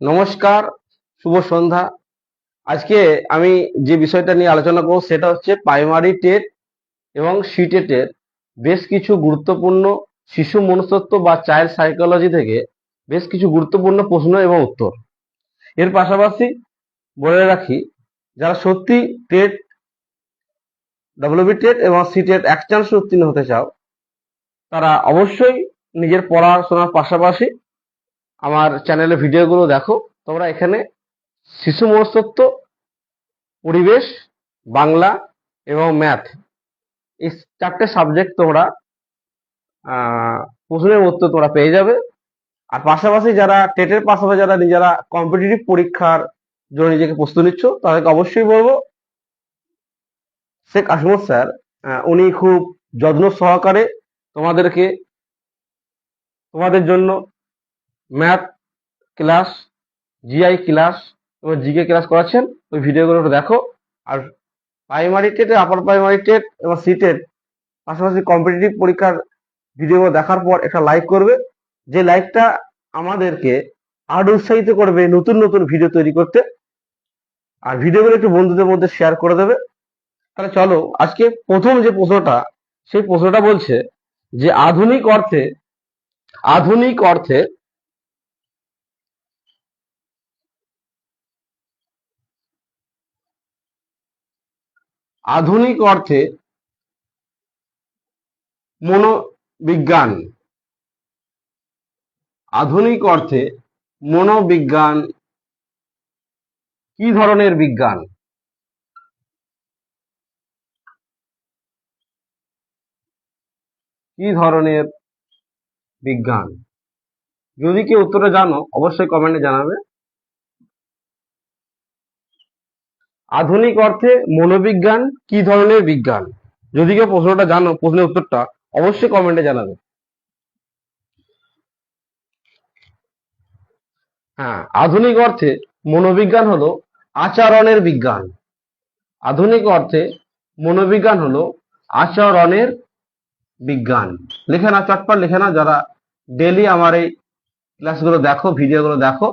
নমস্কার, শুভ সন্ধ্যা। আজকে আমি যে বিষয়টা নিয়ে আলোচনা করব সেটা হচ্ছে প্রাইমারি টেট এবং সি টেটের বেশ কিছু গুরুত্বপূর্ণ শিশু মনস্তত্ব বা চাইল্ড সাইকোলজি থেকে বেশ কিছু গুরুত্বপূর্ণ প্রশ্ন এবং উত্তর। এর পাশাপাশি বলে রাখি, যারা সত্যি টেট ডব্লিউবি টেট এবং সি টেট এক চান্স উত্তীর্ণ হতে চাও, তারা অবশ্যই নিজের পড়াশোনার পাশাপাশি আমার চ্যানেলে ভিডিওগুলো দেখো, তোমরা এখানে শিশু মনস্তত্ব পরিবেশ, বাংলা এবং ম্যাথ এই চারটে সাবজেক্ট তোমরা প্রশ্নের উত্তর তোমরা পেয়ে যাবে। আর পাশাপাশি যারা টেটের পাশাপাশি যারা নিজেরা কম্পিটিটিভ পরীক্ষার জন্য নিজেকে প্রস্তুত নিচ্ছ, তাদেরকে অবশ্যই বলব, শেখ আসমত স্যার উনি খুব যত্ন সহকারে তোমাদেরকে, তোমাদের জন্য ম্যাথ ক্লাস জিআই ক্লাস এবং জিকে ক্লাস করাচ্ছেন ওই ভিডিওগুলো একটু দেখো। আর primary TET upper primary TET এবং সি টেট, পাশাপাশি কম্পিটিটিভ পরীক্ষার ভিডিও দেখার পর একটা লাইক করবে। যে লাইকটা আমাদেরকে আরও উৎসাহিত করবে নতুন নতুন ভিডিও তৈরি করতে। আর ভিডিওগুলো একটু বন্ধুদের মধ্যে শেয়ার করে দেবে। তাহলে চলো, আজকে প্রথম যে প্রশ্নটা, সেই প্রশ্নটা বলছে যে আধুনিক অর্থে আধুনিক অর্থে আধুনিক অর্থে মনোবিজ্ঞান। আধুনিক অর্থে মনোবিজ্ঞান কি ধরনের বিজ্ঞান? কি ধরনের বিজ্ঞান? যদি কেউ উত্তরটা জানো, অবশ্যই কমেন্টে জানাবে। আধুনিক অর্থে মনোবিজ্ঞান কি ধরনের বিজ্ঞান? যদি কেউ প্রশ্নটা জানো, প্রশ্নের উত্তরটা অবশ্যই কমেন্টে জানাবে। হ্যাঁ আধুনিক অর্থে মনোবিজ্ঞান হলো আচরণের বিজ্ঞান। আধুনিক অর্থে মনোবিজ্ঞান হলো আচরণের বিজ্ঞান। লেখে না, চটপট লেখে না, যারা ডেলি আমার এই ক্লাসগুলো দেখো ভিডিওগুলো দেখো,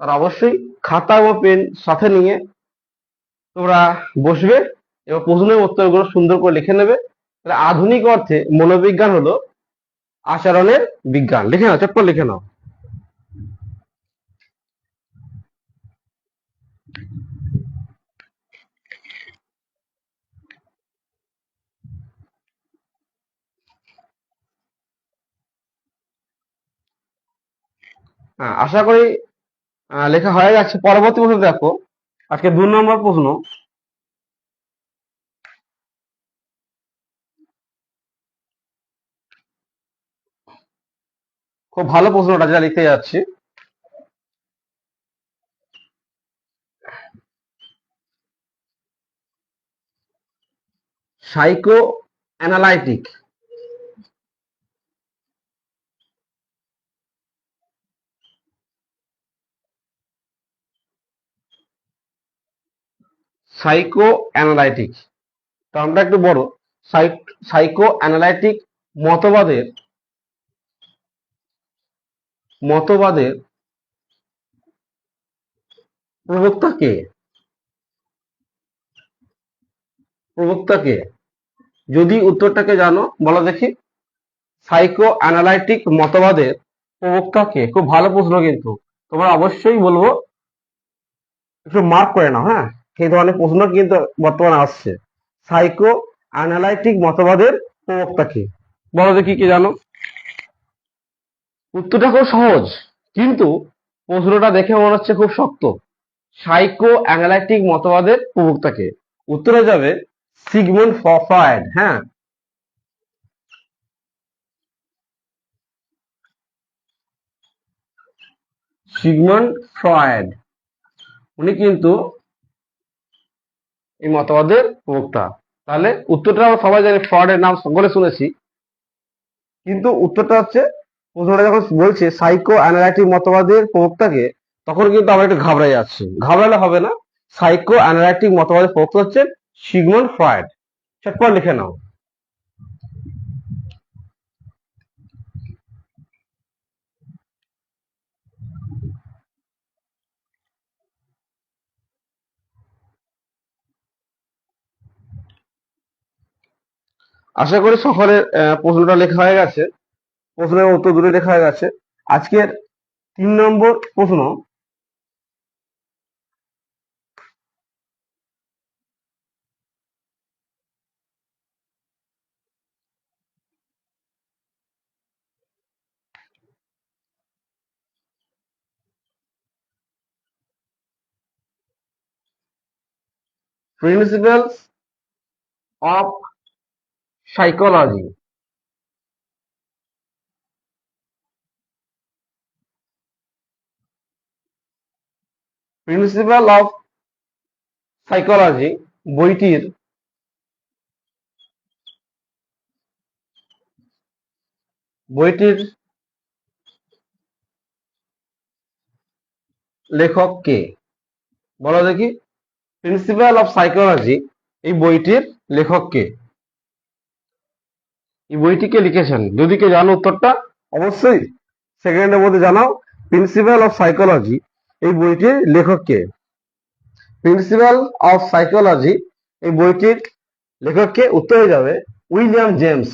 তারা অবশ্যই খাতা ও পেন সাথে নিয়ে তোমরা বসবে এবং প্রশ্নের উত্তরগুলো সুন্দর করে লিখে নেবে। তাহলে আধুনিক অর্থে মনোবিজ্ঞান হলো আচরণের বিজ্ঞান। লিখে নাও, চটপট লিখে নাও। হ্যাঁ আশা করি লেখা হয়ে গেছে। পরবর্তী প্রশ্ন দেখো। আজকে দু নম্বর প্রশ্ন। খুব ভালো প্রশ্নটা যেটা লিখতে যাচ্ছি। সাইকো অ্যানালাইটিক সাইকো অ্যানালাইটিক টার্মটা একটু বড়। সাইকো অ্যানালাইটিক মতবাদের মতবাদের প্রবক্তা কে? প্রবক্তা কে? যদি উত্তরটাকে জানো, বলো দেখি। সাইকো অ্যানালাইটিক মতবাদের প্রবক্তা কে? খুব ভালো প্রশ্ন কিন্তু। তোমরা অবশ্যই বলব। একটু মার্ক করে নাও হ্যাঁ? সেই ধরনের প্রশ্ন কিন্তু বর্তমানে আসছে। সাইকো অ্যানালাইটিক মতবাদের প্রবক্তা কে? বলো দেখি কি জানো? উত্তরটা খুব সহজ, কিন্তু প্রশ্নটা দেখে মনে হচ্ছে খুব শক্ত। সাইকো অ্যানালাইটিক মতবাদের প্রবক্তাকে উত্তরে যাবে সিগমন্ড ফ্রয়েড হ্যাঁ। Sigmund Freud. উনি কিন্তু এই মতবাদের প্রবক্তা তাহলে উত্তরটা আমরা সবাই জানি, ফ্রডের নাম সকলে শুনেছি। কিন্তু উত্তরটা হচ্ছে, প্রশ্নটা যখন বলছে সাইকো অ্যানালাইটিক মতবাদের প্রবক্তাকে, তখন কিন্তু আমরা একটু ঘাবড়ে যাচ্ছি। ঘাবড়ালে হবে না। সাইকো অ্যানালাইটিক মতবাদের প্রবক্তা হচ্ছে সিগমন্ড ফ্রয়েড। চটপট লিখে নাও। আশা করি সকলের প্রশ্নটা লেখা হয়ে গেছে। প্রশ্নের উত্তর দুটো লেখা হয়ে গেছে। আজকের তিন নম্বর প্রশ্ন। Principles of psychology. Principle of psychology বইটির বইটির লেখক কে? বলো দেখি। প্রিন্সিপাল অফ সাইকোলজি এই বইটির লেখক কে? এই বইটিকে লিখেছেন। যদি কেউ জানো উত্তরটা, অবশ্যই সেকেন্ডের মধ্যে জানাও। প্রিন্সিপাল অফ সাইকোলজি এই বইটির লেখক কে? প্রিন্সিপাল অফ সাইকোলজি এই বইটির লেখক কে? উত্তর হয়ে যাবে William James.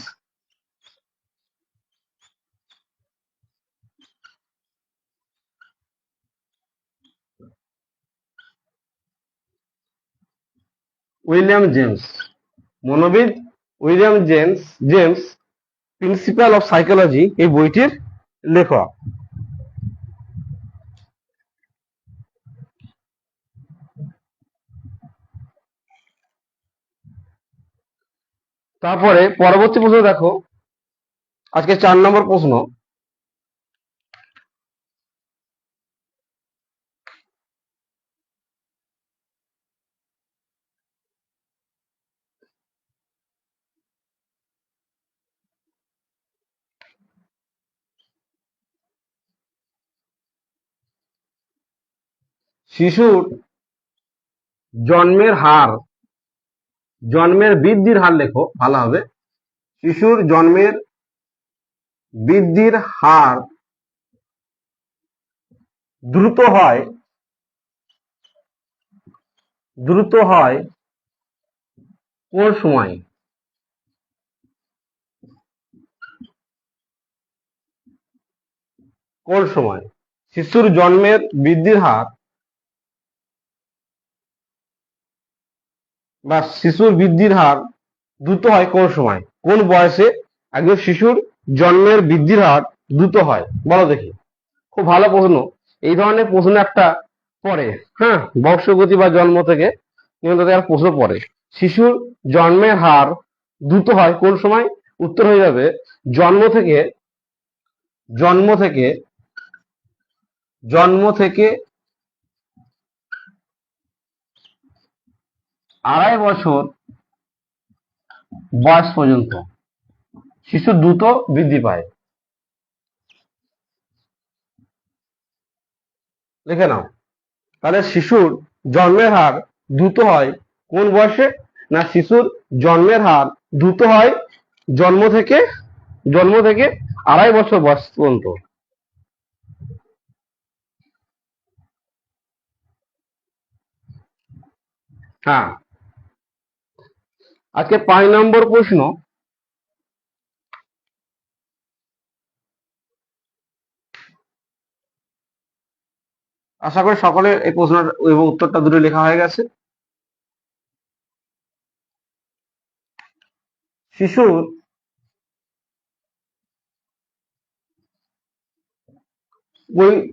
William James, মনোবিদ William James James, principle of psychology, এই বইটির লেখক। তারপরে পরবর্তী প্রশ্ন দেখো। আজকে চার নম্বর প্রশ্ন। শিশুর জন্মের হার, জন্মের বৃদ্ধির হার লেখো, ভালো হবে। শিশুর জন্মের বৃদ্ধির হার দ্রুত হয় দ্রুত হয় কোন সময়? কোন সময়? শিশুর জন্মের বৃদ্ধির হার বা শিশুর বৃদ্ধির হার দ্রুত হয় কোন সময়? কোন বয়সে একজন শিশুর জন্মের বৃদ্ধির হার দ্রুত হয়? বলো দেখি। খুব ভালো প্রশ্ন। এই ধরনের প্রশ্ন একটা পড়ে হ্যাঁ? বংশগতি বা জন্ম থেকে একটা প্রশ্ন পড়ে। শিশুর জন্মের হার দ্রুত হয় কোন সময়? উত্তর হয়ে যাবে, জন্ম থেকে জন্ম থেকে জন্ম থেকে আড়াই বছর বয়স পর্যন্ত শিশু দ্রুত বৃদ্ধি পায়। লিখে নাও, তাহলে শিশুর জন্মের হার দ্রুত হয় কোন বয়সে? না শিশুর জন্মের হার দ্রুত হয় জন্ম থেকে জন্ম থেকে আড়াই বছর বয়স পর্যন্ত। হ্যাঁ আজকে পাঁচ নম্বর প্রশ্ন। আশা করি সকলে এই প্রশ্নের এবং উত্তরটা দুটো লেখা হয়ে গেছে। শিশুর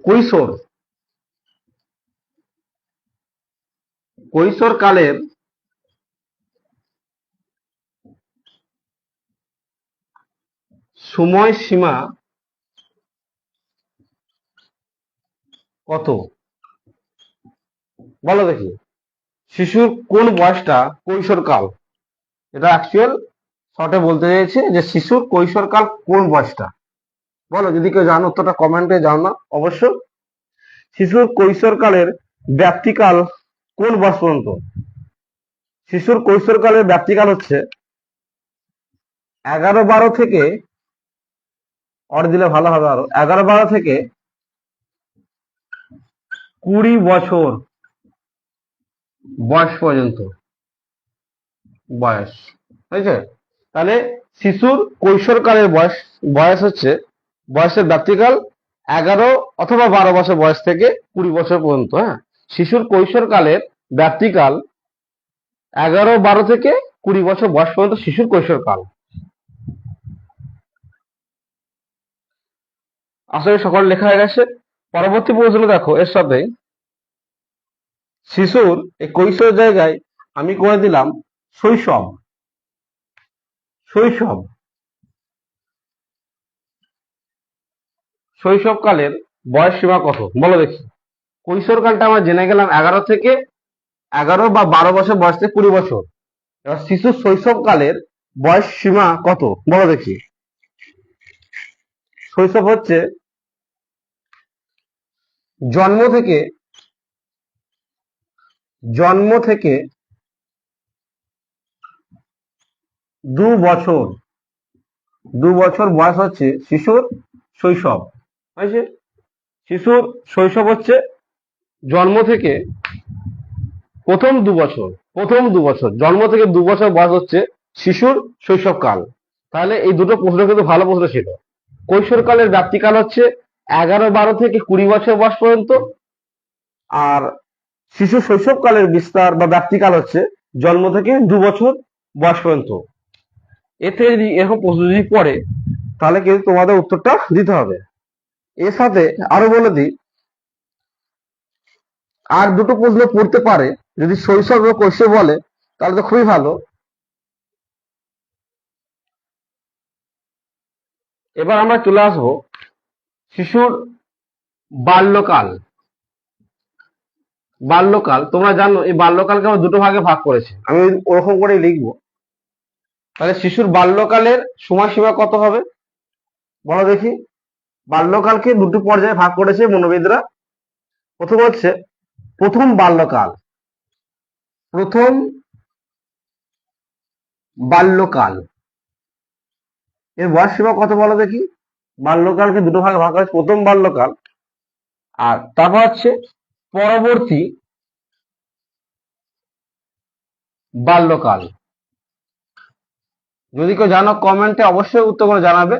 কৈশোর কৈশোর কালের সময় সীমা কত? বলো দেখি। শিশুর কোন বয়সটা? কৈশোরকাল এটা অ্যাকচুয়াল শর্টে বলতে চাইছে যে শিশুর কৈশোরকাল কোন বয়সটা? বলো, যদি কেউ জানো উত্তরটা কমেন্টে জানো না অবশ্য শিশুর কৈশোরকালের ব্যাপ্তিকাল কোন বয়স পর্যন্ত? শিশুর কৈশোরকালের ব্যাপ্তিকাল হচ্ছে এগারো বারো থেকে অর দিলে ভালো হবে আরও। এগারো বারো থেকে কুড়ি বছর। বয়স পর্যন্ত। বয়স। হয়েছে তাহলে শিশুর কৈশোরকালের বয়স বয়স হচ্ছে বয়সের ব্যাপ্তিকাল এগারো অথবা বারো বছর বয়স থেকে কুড়ি বছর পর্যন্ত হ্যাঁ? শিশুর কৈশোরকালের ব্যাপ্তিকাল এগারো বারো থেকে কুড়ি বছর বয়স পর্যন্ত শিশুর কৈশোরকাল। করি সকল লেখা হয়ে গেছে। পরবর্তী প্রশ্ন দেখো, এর সাথে শিশুর এই কৈশোর জায়গায় আমি করে দিলাম শৈশব। শৈশব। শৈশবকালের বয়স সীমা কত? বলো দেখি। কৈশোরকালটা আমরা জেনে গেলাম এগারো থেকে এগারো বা বারো বছর বয়স থেকে কুড়ি বছর। এবার শিশুর শৈশবকালের বয়স সীমা কত? বলো দেখি। শৈশব হচ্ছে জন্ম থেকে জন্ম থেকে দু বছর দু বছর বয়স হচ্ছে শিশুর শৈশব। হয়েছে? শিশুর শৈশব হচ্ছে জন্ম থেকে প্রথম দু বছর, প্রথম দু বছর, জন্ম থেকে দু বছর বয়স হচ্ছে শিশুর শৈশবকাল। তাহলে এই দুটো প্রশ্ন কিন্তু ভালো প্রশ্ন ছিল। কৈশোরকালের ব্যাপ্তিকাল হচ্ছে এগারো বারো থেকে কুড়ি বছর বয়স পর্যন্ত। আর শিশু শৈশবকালের বিস্তার বা ব্যক্তিকাল হচ্ছে জন্ম থেকে দু বছর বয়স পর্যন্ত। এতে যদি এরকম প্রশ্ন যদি পড়ে তাহলে কিন্তু তোমাদের উত্তরটা দিতে হবে। এর সাথে আরও বলে দিই, আর দুটো প্রশ্ন পড়তে পারে, যদি শৈশব ও কৈশোর বলে, তাহলে তো খুবই ভালো। এবার আমরা চলে আসব শিশুর বাল্যকাল। বাল্যকাল, তোমরা জানো, এই বাল্যকালকে আমরা দুটো ভাগে ভাগ করেছে। আমি ওরকম করেই লিখব। তাহলে শিশুর বাল্যকালের সময়সীমা কত হবে? বলো দেখি। বাল্যকালকে দুটো পর্যায়ে ভাগ করেছে মনোবিদরা। প্রথম হচ্ছে, প্রথম বাল্যকাল। প্রথম বাল্যকাল। এর বয়স সীমা কত বলো দেখি? বাল্যকালকে দুটো ভাগে ভাগ করেছে প্রথম বাল্যকাল আর তারপর হচ্ছে পরবর্তী বাল্যকাল। যদি কেউ জানো কমেন্টে অবশ্যই উত্তর করে জানাবে।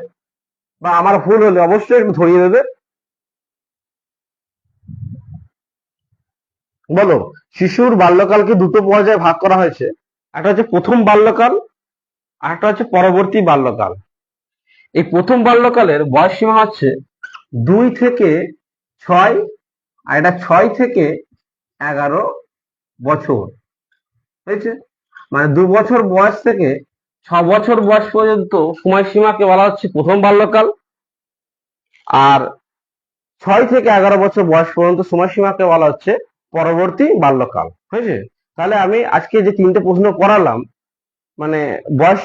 বা আমার ভুল হলে অবশ্যই একটু ধরিয়ে দেবে। বলো, শিশুর বাল্যকালকে দুটো পর্যায়ে ভাগ করা হয়েছে। একটা হচ্ছে প্রথম বাল্যকাল, আর একটা হচ্ছে পরবর্তী বাল্যকাল। এই প্রথম বাল্যকালের বয়স সীমা হচ্ছে দুই থেকে ছয়, আর এটা ছয় থেকে এগারো বছর। হয়েছে মানে দু বছর বয়স থেকে ছ বছর বয়স পর্যন্ত সময়সীমাকে বলা হচ্ছে প্রথম বাল্যকাল, আর ছয় থেকে এগারো বছর বয়স পর্যন্ত সময়সীমাকে বলা হচ্ছে পরবর্তী বাল্যকাল। হয়েছে তাহলে আমি আজকে যে তিনটে প্রশ্ন করালাম মানে বয়স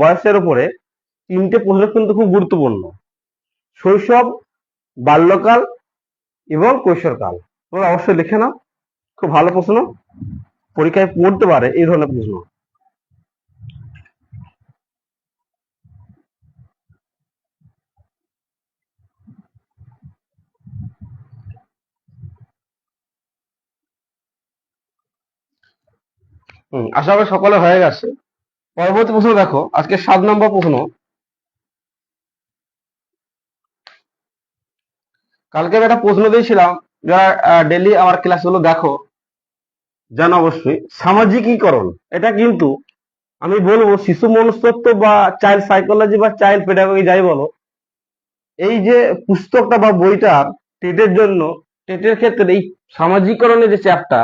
বয়সের উপরে তিনটে প্রশ্ন কিন্তু খুব গুরুত্বপূর্ণ। শৈশব, বাল্যকাল এবং কৈশোরকাল। তোমরা অবশ্যই লিখে নাও, খুব ভালো প্রশ্ন। পরীক্ষায় পড়তে পারে এই ধরনের প্রশ্ন। আশা করি সকলে হয়ে গেছে। পরবর্তী প্রশ্ন দেখো, আজকে সাত নম্বর প্রশ্ন। কালকে একটা প্রশ্ন দিয়েছিলাম, যারা ডেলি আমার ক্লাসগুলো দেখো, জানো অবশ্যই, সামাজিকীকরণ, এটা কিন্তু আমি বলব শিশু মনস্তত্ব বা চাইল্ড সাইকোলজি বা চাইল্ড পেডাগজি যাই বলো, এই যে পুস্তকটা বা বইটা টেটের জন্য টেটের ক্ষেত্রে এই সামাজিকরণের যে চ্যাপটা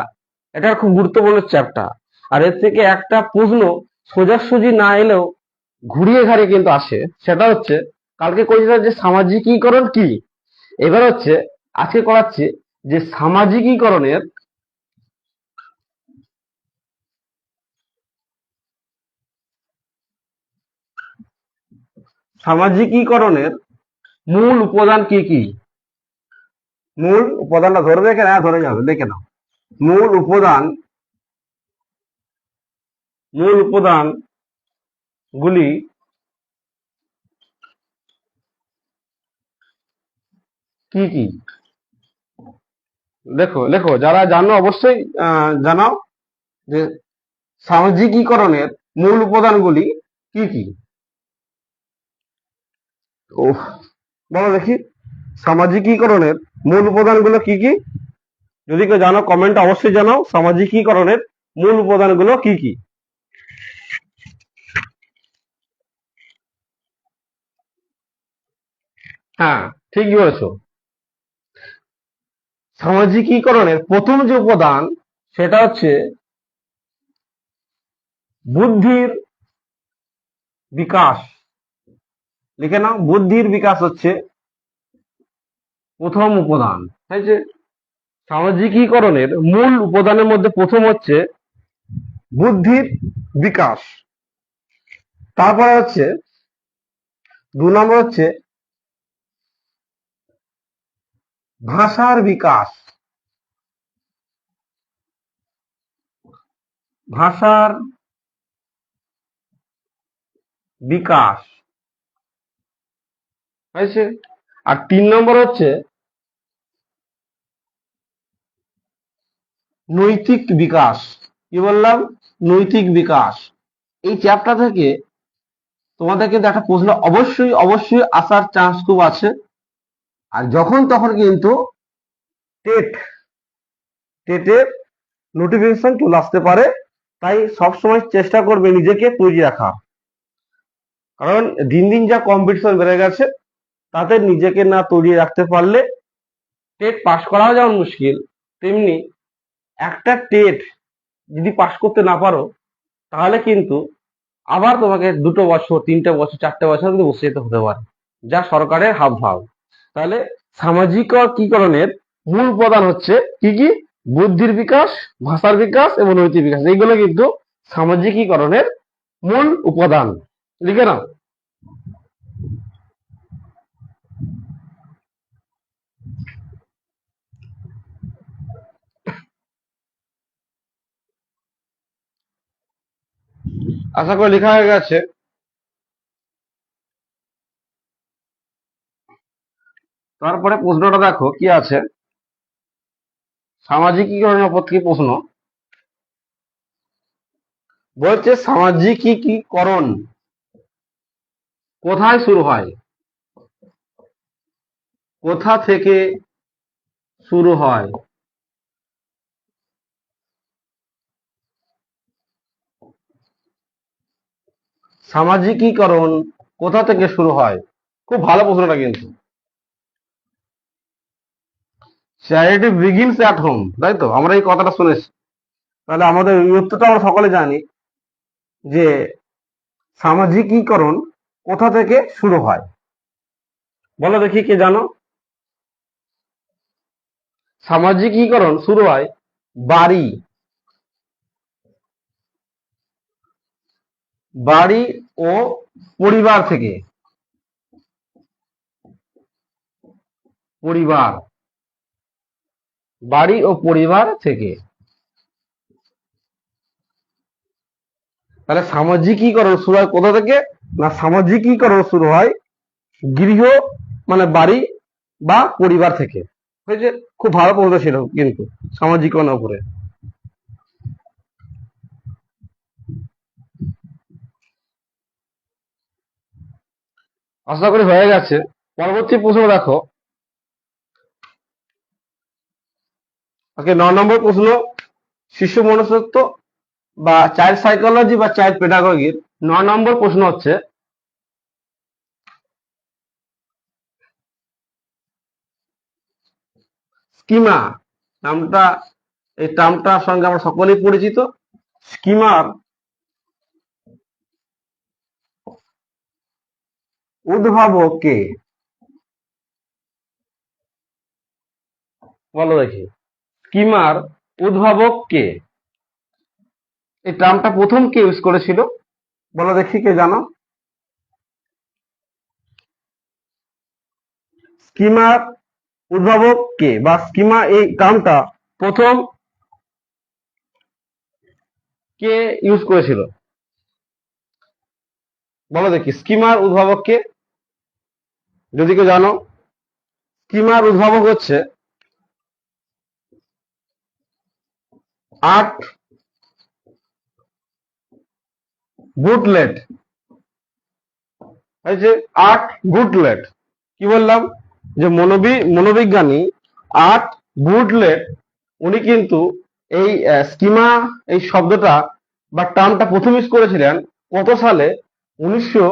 এটা খুব গুরুত্বপূর্ণ চ্যাপটা আর এর থেকে একটা প্রশ্ন সোজাসুজি না এলেও ঘুরিয়ে ঘাড়িয়ে কিন্তু আসে, সেটা হচ্ছে, কালকে করেছিলাম যে সামাজিকীকরণ কি? এবার হচ্ছে, আজকে করাচ্ছি যে সামাজিকীকরণের সামাজিকীকরণের মূল উপাদান কি কি? মূল উপাদানটা ধরে দেখে না, ধরে যাবে, দেখে নাও। মূল উপাদান মূল উপাদান গুলি কি কি দেখো লেখো যারা জানো অবশ্যই জানাও যে সামাজিকীকরণের মূল উপাদানগুলি কি কি? ও বলো দেখি। সামাজিকীকরণের মূল উপাদানগুলো কি কি? যদি কেউ জানো কমেন্ট অবশ্যই জানাও, সামাজিকীকরণের মূল উপাদানগুলো কি কি? হ্যাঁ ঠিকই বলেছ। সামাজিকীকরণের প্রথম যে উপাদান, সেটা হচ্ছে বুদ্ধির বিকাশ। লিখে নাও, বুদ্ধির বিকাশ হচ্ছে প্রথম উপাদান। যে সামাজিকীকরণের মূল উপাদানের মধ্যে প্রথম হচ্ছে বুদ্ধির বিকাশ। তারপরে হচ্ছে, দু নম্বর হচ্ছে ভাষার বিকাশ। ভাষার বিকাশ। হয়েছে? আর তিন নম্বর হচ্ছে নৈতিক বিকাশ। কি বললাম? নৈতিক বিকাশ। এই চ্যাপ্টার থেকে তোমাদের কিন্তু একটা প্রশ্ন অবশ্যই অবশ্যই আসার চান্স খুব আছে। আর যখন তখন কিন্তু টেট টেটের নোটিফিকেশন চলে আসতে পারে। তাই সবসময় চেষ্টা করবে নিজেকে তৈরি রাখা। কারণ দিন দিন যা কম্পিটিশন বেড়ে গেছে, তাতে নিজেকে না তৈরি রাখতে পারলে টেট পাস করাও যেমন মুশকিল। তেমনি একটা টেট যদি পাস করতে না পারো, তাহলে কিন্তু আবার তোমাকে দুটো বছর, তিনটে বছর, চারটে বছর কিন্তু বসে যেতে হতে পারে। যা সরকারের হাব ভাব তাহলে সামাজিকীকরণের মূল উপাদান হচ্ছে কি কি? বুদ্ধির বিকাশ, ভাষার বিকাশ এবং নৈতিক বিকাশ। এইগুলো কিন্তু সামাজিকীকরণের মূল উপাদান। লিখে নাও। আশা করি লেখা হয়ে গেছে। তারপরে প্রশ্নটা দেখো, কি আছে? সামাজিকীকরণের উপর থেকে প্রশ্ন? বলছে সামাজিকীকরণ কোথায় শুরু হয়? কোথা থেকে শুরু হয়? সামাজিকীকরণ কোথা থেকে শুরু হয়? খুব ভালো প্রশ্নটা কিন্তু। চ্যারিটি বিগিনস অ্যাট হোম তাই তো? আমরা এই কথাটা শুনেছি। তাহলে আমাদের উত্তরটা আমরা সকলে জানি যে সামাজিকীকরণ কোথা থেকে শুরু হয়? বলো দেখি কে জানো? সামাজিকীকরণ শুরু হয় বাড়ি। বাড়ি ও পরিবার থেকে। পরিবার। বাড়ি ও পরিবার থেকে। তাহলে সামাজিকীকরণ শুরু হয় কোথা থেকে? না, সামাজিকীকরণ শুরু হয় গৃহ মানে বাড়ি বা পরিবার থেকে। হয়েছে, খুব ভালো প্রশ্ন ছিল কিন্তু সামাজিকরণের উপরে। আশা করি হয়ে গেছে। পরবর্তী প্রশ্ন দেখো। ওকে, ন নম্বর প্রশ্ন। শিশু মনস্তত্ব বা চাইল্ড সাইকোলজি বা চাইল্ড পেডাগজির ন নম্বর প্রশ্ন হচ্ছে স্কিমা নামটা, এই টার্মটার সঙ্গে আমরা সকলেই পরিচিত। স্কিমার উদ্ভাবক কে? বলো দেখি। স্কিমার উদ্ভাবক কে? এই টার্মটা প্রথম কে ইউজ করেছিল? বলো দেখি কে জানো? স্কিমার উদ্ভাবক কে বা স্কিমা এই টার্মটা প্রথম কে ইউজ করেছিল? বলো দেখি, স্কিমার উদ্ভাবক কে? যদি কেউ জানো, স্কিমার উদ্ভাবক হচ্ছে আর্ট বুটলেট। হয়েছে আর্ট বুটলেট, কি বললাম? যে মনোবি, মনোবিজ্ঞানী আর্ট বুটলেট, উনি কিন্তু এই স্কিমা, এই শব্দটা বা টার্মটা প্রথম ইউজ করেছিলেন কত সালে? উনিশশো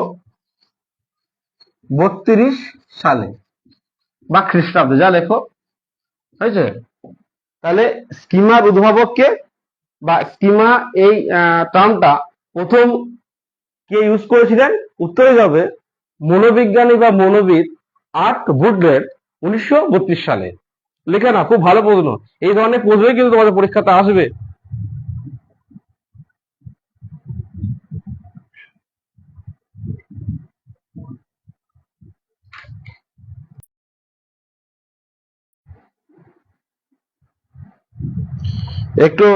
বত্রিশ সালে বা খ্রিস্টাব্দে, যা লেখো। হয়েছে? তাহলে স্কিমার উদ্ভাবককে বা স্কিমা এই টার্মটা প্রথম কে ইউজ করেছিলেন? উত্তরে যাবে মনোবিজ্ঞানী বা মনোবিদ আর্ট বুডলেট উনিশশো সালে। লেখা না খুব ভালো প্রশ্ন। এই ধরনের প্রশ্নই কিন্তু তোমাদের পরীক্ষাতে আসবে। একটু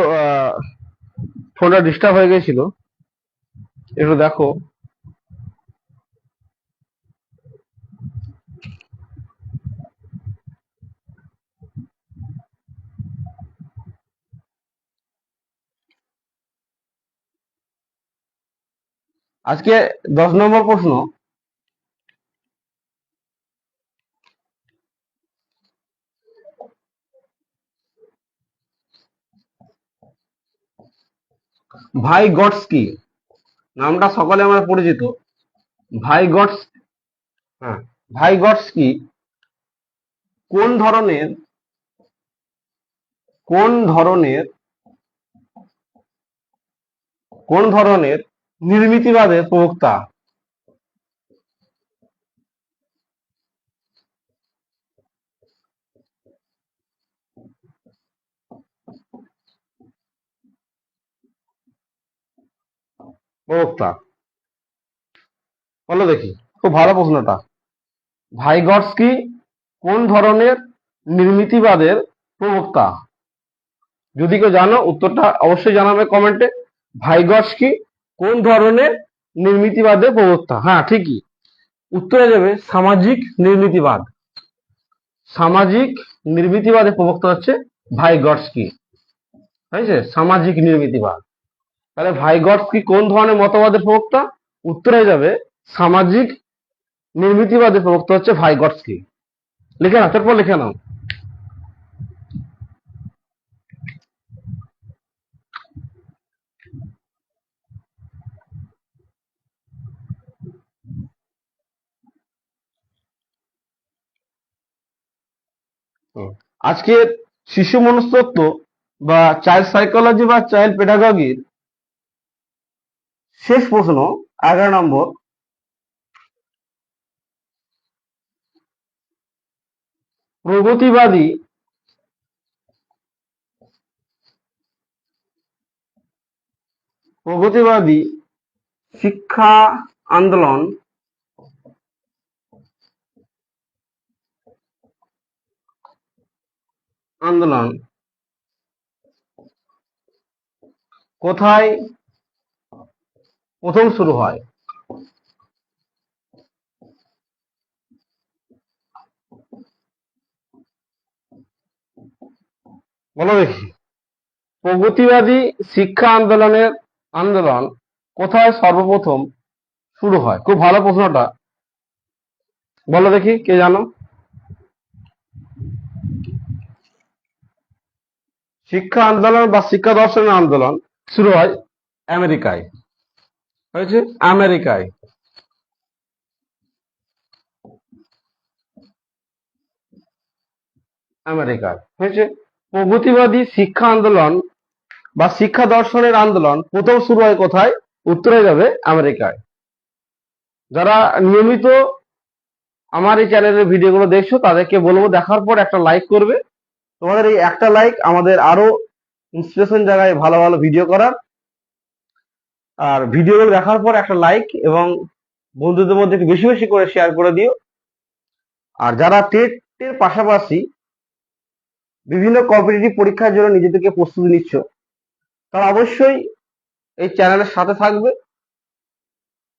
ফোনটা ডিস্টার্ব হয়ে গেছিল। একটু দেখো। আজকে দশ নম্বর প্রশ্ন। ভাই গডস কি? নামটা সকলে আমার পরিচিত। ভাই গডস হ্যাঁ। ভাই গডস কি? কোন ধরনের কোন ধরনের কোন ধরনের নির্মিতিবাদের প্রবক্তা? প্রবক্তা। বলো দেখি, খুব ভালো প্রশ্নটা। ভাইগটস্কি কোন ধরনের নির্মিতিবাদের প্রবক্তা? যদি কেউ জানো, উত্তরটা অবশ্যই জানাবে কমেন্টে। ভাইগটস্কি কোন ধরনের নির্মিতিবাদের প্রবক্তা? হ্যাঁ ঠিকই। উত্তরে যাবে, সামাজিক নির্মিতিবাদ। সামাজিক নির্মিতিবাদের প্রবক্তা হচ্ছে ভাইগটস্কি হয়েছে? সামাজিক নির্মিতিবাদ। তাহলে ভাইগটস্কি কোন ধরনের মতবাদের প্রবক্তা উত্তর হয়ে যাবে, সামাজিক নির্মিতিবাদের প্রবক্তা হচ্ছে ভাইগটস্কি লিখে নাও, তারপর লিখে নাও হুম। আজকের শিশু মনস্তত্ব বা চাইল্ড সাইকোলজি বা চাইল্ড পেডাগগির শেষ প্রশ্ন এগারো নম্বর। প্রগতিবাদী প্রগতিবাদী শিক্ষা আন্দোলন আন্দোলন। কোথায় প্রথম শুরু হয়। বলো দেখি। প্রগতিবাদী শিক্ষা আন্দোলনের আন্দোলন কোথায় সর্বপ্রথম শুরু হয়? খুব ভালো প্রশ্নটা। বলো দেখি, কে জানো? শিক্ষা আন্দোলন বা শিক্ষা দর্শনের আন্দোলন শুরু হয় আমেরিকায়। হয়েছে? আমেরিকায়। আমেরিকায়। হয়েছে? প্রগতিবাদী শিক্ষা আন্দোলন বা শিক্ষা দর্শনের আন্দোলন প্রথম শুরু হয় কোথায়? উত্তরে যাবে আমেরিকায়। যারা নিয়মিত আমার এই চ্যানেলের ভিডিওগুলো দেখছ, তাদেরকে বলব দেখার পর একটা লাইক করবে। তোমাদের এই একটা লাইক আমাদের আরও ইন্সপিরেশন জায়গায় ভালো ভালো ভিডিও করার। আর ভিডিওগুলো দেখার পর একটা লাইক এবং বন্ধুদের মধ্যে একটু বেশি বেশি করে শেয়ার করে দিও। আর যারা টেটের পাশাপাশি বিভিন্ন কম্পিটিটিভ পরীক্ষার জন্য নিজেদেরকে প্রস্তুতি নিচ্ছ, তারা অবশ্যই এই চ্যানেলের সাথে থাকবে।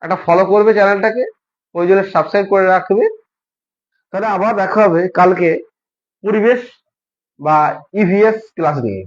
একটা ফলো করবে চ্যানেলটাকে প্রয়োজনে সাবস্ক্রাইব করে রাখবে। তাহলে আবার দেখা হবে কালকে পরিবেশ বা ইভিএস ক্লাস নিয়ে।